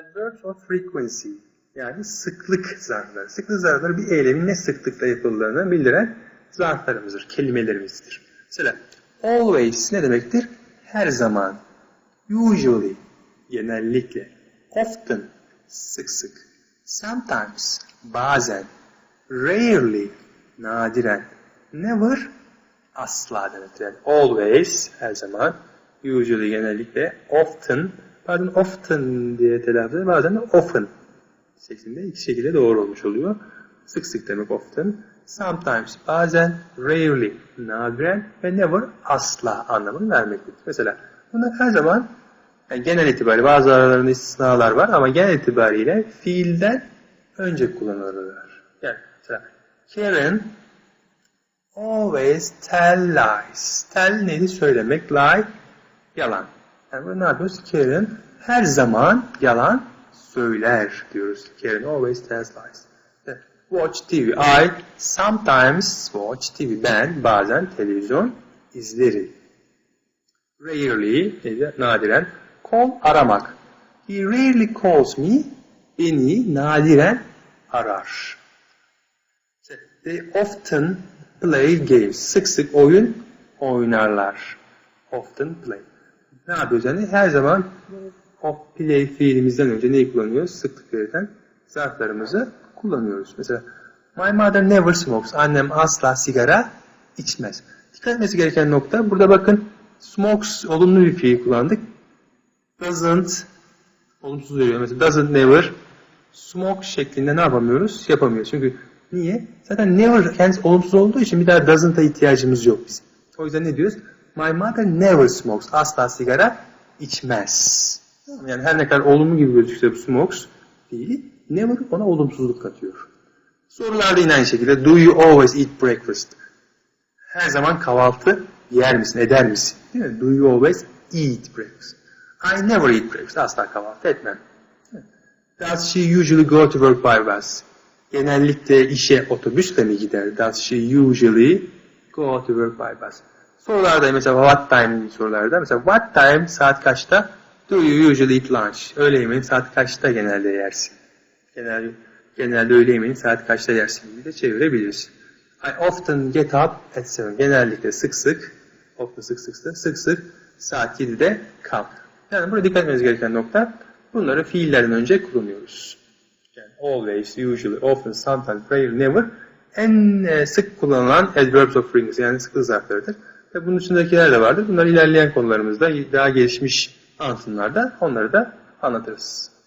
Adverbs of frequency yani sıklık zarfları. Sıklık zarfları bir eylemin ne sıklıkla yapıldığını bildiren zarflarımızdır, kelimelerimizdir. Mesela always ne demektir? Her zaman. Usually, genellikle. Often, sık sık. Sometimes, bazen. Rarely, nadiren. Never, asla demektir. Yani always, her zaman. Usually, genellikle. Often, bazen often diye telaffuz edilir, bazen de often şeklinde iki şekilde doğru olmuş oluyor. Sık sık demek often. Sometimes, bazen, rarely, nadiren ve never, asla anlamını vermektedir. Mesela bunlar her zaman yani genel itibariyle bazı aralarında istisnalar var ama genel itibariyle fiilden önce kullanılırlar. Yani mesela Karen always tell lies. Tell neydi? Söylemek. Lie yalan. Yani ne yapıyoruz? Her zaman yalan söyler diyoruz. Karen always tells lies. Watch TV. I sometimes watch TV. Ben bazen televizyon izlerim. Rarely, nadiren. Call, aramak. He rarely calls me. Beni nadiren arar. They often play games. Sık sık oyun oynarlar. Often play. Ne yapıyoruz yani? Her zaman of play fiilimizden önce neyi kullanıyoruz? Sıklık veriden zarflarımızı kullanıyoruz. Mesela My mother never smokes. Annem asla sigara içmez. Dikkat etmesi gereken nokta burada bakın smokes olumlu bir fiil kullandık. Doesn't olumsuz veriyor. Mesela doesn't never smoke şeklinde ne yapamıyoruz? Yapamıyoruz. Çünkü niye? Zaten never kendisi olumsuz olduğu için bir daha doesn't'a ihtiyacımız yok bizim. O yüzden ne diyoruz? My mother never smokes. Asla sigara içmez. Yani her ne kadar olumlu gibi gözükse smokes fiili never ona olumsuzluk katıyor. Sorularda yine aynı şekilde do you always eat breakfast? Her zaman kahvaltı yer misin, eder misin? Değil mi? Do you always eat breakfast? I never eat breakfast. Asla kahvaltı etmem. Does she usually go to work by bus? Genellikle işe otobüsle mi gider? Does she usually go to work by bus? Sorularda mesela what time sorularda mesela what time saat kaçta? Do you usually eat lunch? Öğle yemeğini saat kaçta genelde yersin? Genelde, genelde öğle yemeğini saat kaçta yersin gibi de çevirebilirsin. I often get up at 7. Genellikle sık sık, often sık sık sık, sık sık saat 7'de kalk. Yani burada dikkat etmeniz gereken nokta bunları fiillerden önce kullanıyoruz. Yani always, usually, often, sometimes, rarely, never en e, sık kullanılan adverbs of frequency yani sıklık zarflarıdır. Ve bunun içindekiler de vardır. Bunlar ilerleyen konularımızda daha gelişmiş anlatımlarda onları da anlatırız.